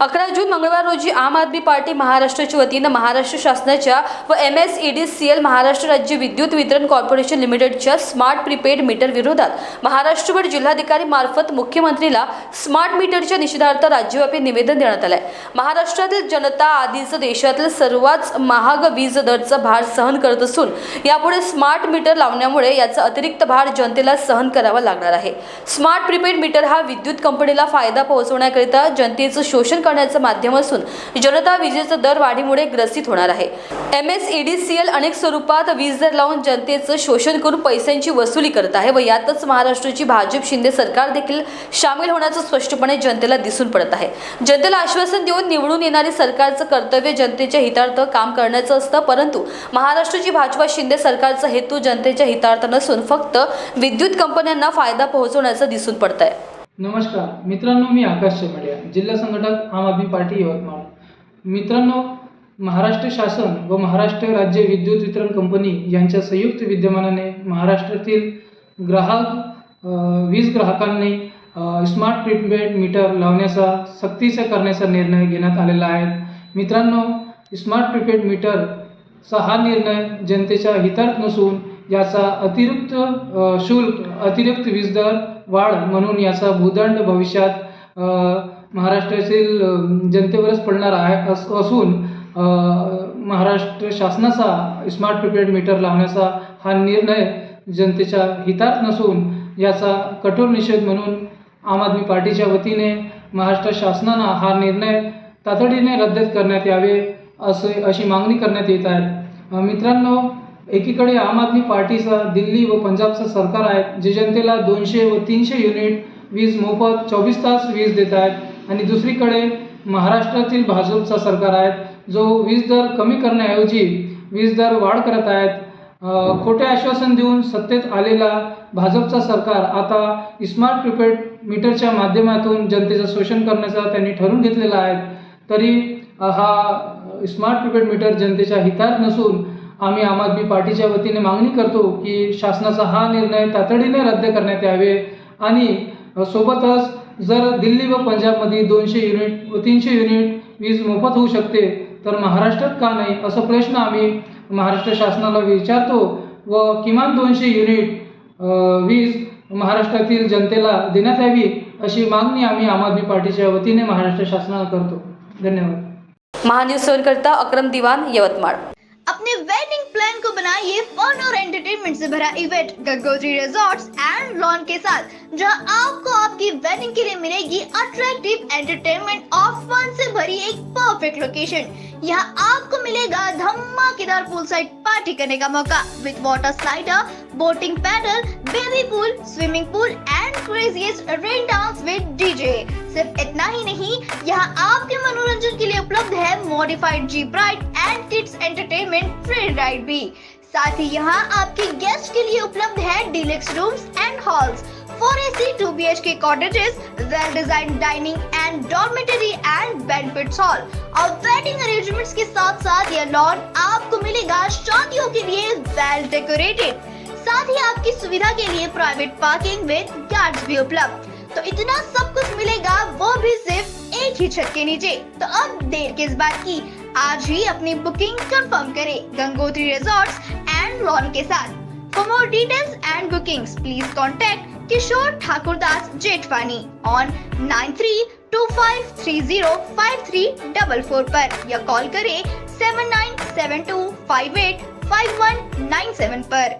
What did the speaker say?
अकरा जून मंगळवार रोजी आम आदमी पार्टी महाराष्ट्राच्या वतीनं महाराष्ट्र शासनाच्या व M S E D C L Maharashtra राज्य विद्युत वितरण कॉर्पोरेशन लिमिटेडच्या स्मार्ट प्रीपेड मीटर विरोधात महाराष्ट्रभर जिल्हाधिकारी मार्फत मुख्यमंत्रीला स्मार्ट मीटरच्या निषेधार्थ राज्यव्यापी निवेदन देण्यात आलंय. महाराष्ट्रातील जनता आधीच देशातील सर्वात महाग वीज दरचा भार सहन करत असून यापुढे स्मार्ट मीटर लावण्यामुळे याचा अतिरिक्त भार जनतेला सहन करावा लागणार आहे. स्मार्ट प्रीपेड मीटर हा विद्युत कंपनीला फायदा पोहोचवण्याकरिता जनतेचं शोषण करण्याचं माध्यम असून जनता विजेचा दर वाढीमुळे ग्रसित होणार आहे. M S E D C L अनेक स्वरूपात वीज दर लावून जनतेचं शोषण करून पैशांची वसुली करत आहे व यातच महाराष्ट्राची भाजप शिंदे सरकार देखील सामील होण्याचं स्पष्टपणे जनतेला दिसून पडत आहे. जनतेला आश्वासन देऊन निवडून येणारे सरकारचं कर्तव्य जनतेच्या हितार्थ काम करण्याचं असतं परंतु महाराष्ट्राची भाजपा शिंदे सरकारचा हेतू जनतेच्या हितार्थ नसून फक्त विद्युत कंपन्यांना फायदा पोहोचवण्याचं दिसून पडत आहे नमस्कार मित्रांनो मी आकाश चेमडिया जिल्हा संघटक आम आदमी पार्टी यवतमाळ. मित्रांनो महाराष्ट्र शासन व महाराष्ट्र राज्य विद्युत वितरण कंपनी यांच्या संयुक्त विद्यमानाने महाराष्ट्रातील ग्राहक वीज ग्राहकांनी स्मार्ट प्रीपेड मीटर लावण्याचा सक्तीचा करण्याचा निर्णय घेण्यात आलेला आहे. मित्रांनो स्मार्ट प्रीपेड मीटरचा हा निर्णय जनतेच्या हितार्थ नसून याचा अतिरिक्त शुल्क अतिरिक्त वीज दर वाढ म्हणून याचा भूदंड भविष्यात महाराष्ट्रातील जनतेवरच पडणार आहे अस असून महाराष्ट्र शासनाचा स्मार्ट प्रिपेड मीटर लावण्याचा हा निर्णय जनतेच्या हितात नसून याचा कठोर निषेध म्हणून आम आदमी पार्टीच्या वतीने महाराष्ट्र शासनानं हा निर्णय तातडीने रद्द करण्यात यावे असे अशी मागणी करण्यात येत आहे. मित्रांनो एकीकडे आम आदमी पार्टीचा दिल्ली व पंजाबचं सरकार आहे जे जनतेला दोनशे व तीनशे युनिट वीज मोफत चोवीस तास वीज देत आहेत आणि दुसरीकडे महाराष्ट्रातील भाजपचा सरकार आहे जो वीज दर कमी करण्याऐवजी वीज दर वाढ करत आहेत. खोटे आश्वासन देऊन सत्तेत आलेला भाजपचा सरकार आता स्मार्ट प्रिपेड मीटरच्या माध्यमातून जनतेचं शोषण करण्याचा त्यांनी ठरवून घेतलेला आहे. तरी हा स्मार्ट प्रिपेड मीटर जनतेच्या हितात नसून आम्ही आम आदमी पार्टीच्या वतीने मागणी करतो की शासनाचा हा निर्णय तातडीने रद्द करण्यात यावे. आणि सोबतच जर दिल्ली व पंजाबमध्ये दोनशे युनिट व तीनशे युनिट वीज मोफत होऊ शकते तर महाराष्ट्रात का नाही? असा प्रश्न आम्ही महाराष्ट्र शासनाला विचारतो व किमान दोनशे युनिट वीज महाराष्ट्रातील जनतेला देण्यात यावी अशी मागणी आम्ही आम आदमी पार्टीच्या वतीने महाराष्ट्र शासनाला करतो. धन्यवाद. महान्यूज करता अक्रम दिवान यवतमाळ. अपने वेडिंग प्लान को बनाइए फन और एंटरटेनमेंट से भरा event Gangotri resorts and lawn के साथ, जहाँ आपको आपकी वेडिंग के लिए मिलेगी अट्रैक्टिव एंटरटेनमेंट और फन से भरी एक परफेक्ट लोकेशन यहाँ आपको मिलेगा धमाकेदार पूल साइड पार्टी करने का मौका with water slider boating paddle baby pool swimming pool and craziest rain dance with DJ सिर्फ़ इतना ही नहीं, यहाँ आपके मनोरंजन के लिए उपलब्ध है modified jeep ride and kids entertainment free ride भी। साथ ही यहाँ आपके गेस्ट के लिए उपलब्ध है deluxe rooms and halls for A C two B H K cottages well design dining and dormitory and banquets hall और वेडिंग अरेंजमेंट्स के साथ साथ यह लॉन आपको मिलेगा शादियों के लिए वेल डेकोरेटेड साथ ही आपकी सुविधा के लिए प्राइवेट पार्किंग विद गार्ड्स भी उपलब्ध। तो इतना सब कुछ मिलेगा, वो भी सिर्फ़ एक ही छत के नीचे। तो अब देर किस बात की? आज ही अपनी बुकिंग कंफर्म करें गंगोत्री रिजॉर्ट्स एंड लॉन के साथ। For more details and bookings please contact Kishore Thakur Das, Jethwani on nine three two five three zero five three double four पर या कॉल करें seven nine seven two five eight five one nine seven पर।